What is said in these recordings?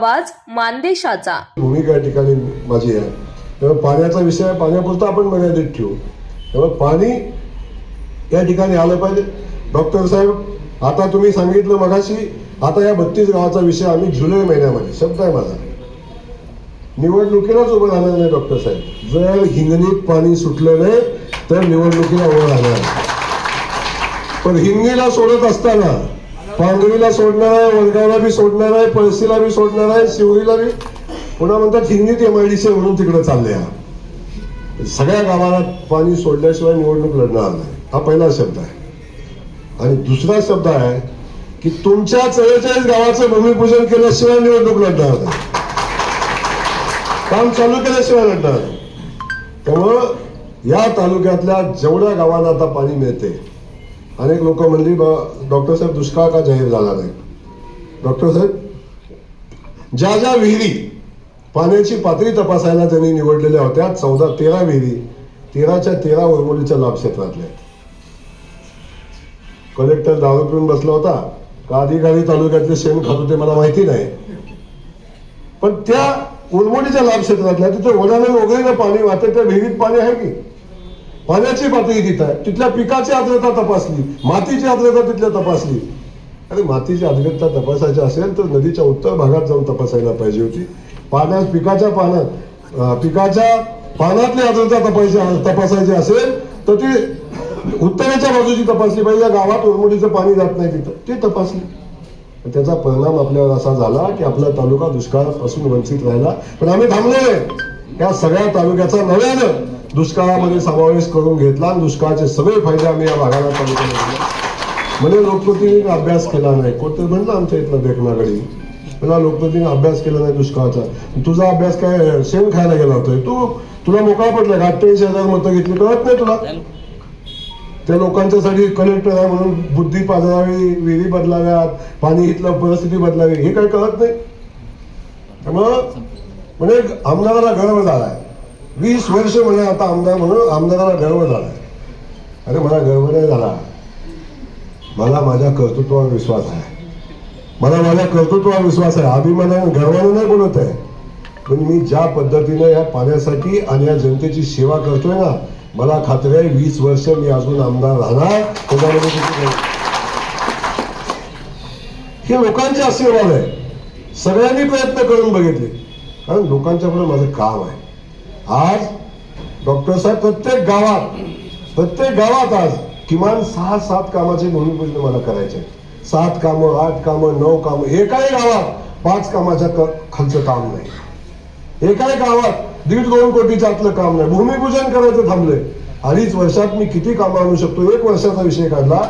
आवाज मानदेशाचा. भूमिका ठिकाणी माझी आहे. त्यामुळे पाण्याचा विषय पाण्यापुरता आपण मर्यादित ठेवू. त्यामुळे पाणी या ठिकाणी आलं पाहिजे. डॉक्टर साहेब आता तुम्ही सांगितलं मगाशी आता या बत्तीस गावाचा विषय आम्ही जुलै महिन्यामध्ये शब्द आहे माझा. निवडणुकीलाच उभं राहणार नाही डॉक्टर साहेब. जर हिंगणीत पाणी सुटलं नाही तर निवडणुकीला उभं राहणार पण हिंगणीला सोडत असताना पांगरीला सोडणार आहे वडगावला बी सोडणार आहे पळशीला बी सोडणार आहे शिवरीला बी. पुन्हा म्हणतात हिंगणीत एम आय डी सी म्हणून तिकडे चालले हा सगळ्या गावाला पाणी सोडल्याशिवाय निवडणूक लढणार नाही. हा पहिला शब्द आहे. आणि दुसरा शब्द आहे की तुमच्या चव्वेचाळीस गावाचं भूमिपूजन केल्याशिवाय निवडणूक लढणार नाही. काम चालू केल्याशिवाय लढणार त्यामुळं या तालुक्यातल्या जेवढ्या गावांना आता पाणी मिळते अनेक लोक म्हणली "बा- डॉक्टर साहेब दुष्काळ का जाहीर झाला नाही? डॉक्टर साहेब ज्या ज्या विहिरी पाण्याची पातळी तपासायला त्यांनी निवडलेल्या होत्या चौदा तेरा विहिरी तेराच्या तेरा उरमोलीच्या लाभ क्षेत्रातल्या कलेक्टर दारू पिऊन बसला होता. का अधिकारी तालुक्यातले शेण खात होते मला माहिती नाही. पण त्या उरमोलीच्या लाभ क्षेत्रातल्या तिथे वडानं वगैरे पाणी वाहते त्या विहिरीत पाणी आहे की? पाण्याची पातळी तिथं आहे? तिथल्या पिकाची आर्द्रता तपासली मातीची आर्द्रता तिथल्या तपासली. अरे मातीची आर्द्रता तपासायची असेल तर नदीच्या उत्तर भागात जाऊन तपासायला पाहिजे होती. पाण्यात पिकाच्या पाण्यात पिकाच्या पानातली आर्द्रता तपासायची तपासायची असेल तर ती उत्तरेच्या बाजूची तपासली पाहिजे. या गावात उरमोडीचं पाणी जात नाही तिथं. ती तपासली. त्याचा परिणाम आपल्यावर असा झाला की आपला तालुका दुष्काळापासून वंचित राहिला. पण आम्ही थांबलो आहे या सगळ्या तालुक्याचा नव्यानं दुष्काळामध्ये समावेश करून घेतला. आणि दुष्काळाचे सगळे फायदे आम्ही या भागाला तालुक्याला म्हणजे लोकप्रतिनिधी अभ्यास केला नाही. कोणतं म्हणलं आमच्या इथलं देखनाकडे मला लोकप्रतिनिधी अभ्यास केला नाही दुष्काळाचा. तुझा अभ्यास काय शेण खायला गेला होतोय तू तुला मोकळा पडला का? हजार मतं घेतली. कळत नाही तुला. त्या लोकांच्यासाठी कलेक्टर आहे म्हणून बुद्धी पाजरावी विहिरी बदलाव्यात पाणी इथलं परिस्थिती बदलावी. हे काय कळत नाही. त्यामुळं म्हणजे आमदाराला गर्व झालाय. वीस वर्ष म्हणे आता आमदार म्हणून आमदाराला गर्व झालाय. अरे मला गर्व नाही झाला. मला माझ्या कर्तृत्वावर विश्वास आहे. मला माझ्या कर्तृत्वावर विश्वास आहे. अभिमानाने गर्वाने नाही बोलत आहे. पण मी ज्या पद्धतीने या पाण्यासाठी आणि या जनतेची सेवा करतोय ना मला खात्री आहे वीस वर्ष मी अजून आमदार राहणार. त्याच्यामध्ये हे लोकांचे आशीर्वाद आहे. सगळ्यांनी प्रयत्न करून बघितले. कारण लोकांच्या पुढे माझं काम आहे. आज डॉक्टर साहेब प्रत्येक गावात प्रत्येक गावात आज किमान सहा सात कामाचे भूमिपूजन मला करायचे सात कामं आठ कामं नऊ कामं एकाही गावात पाच कामाच्या खालचं काम नाही. एकाही गावात दीड दोन कोटीच्या आतलं काम नाही. भूमिपूजन करायचं थांबलंय. अडीच वर्षात मी किती कामं आणू शकतो? एक वर्षाचा विषय काढला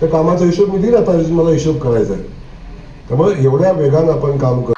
तर कामाचा हिशोब मी दिला आता मला हिशोब करायचा आहे. त्यामुळे एवढ्या वेगानं आपण काम करतो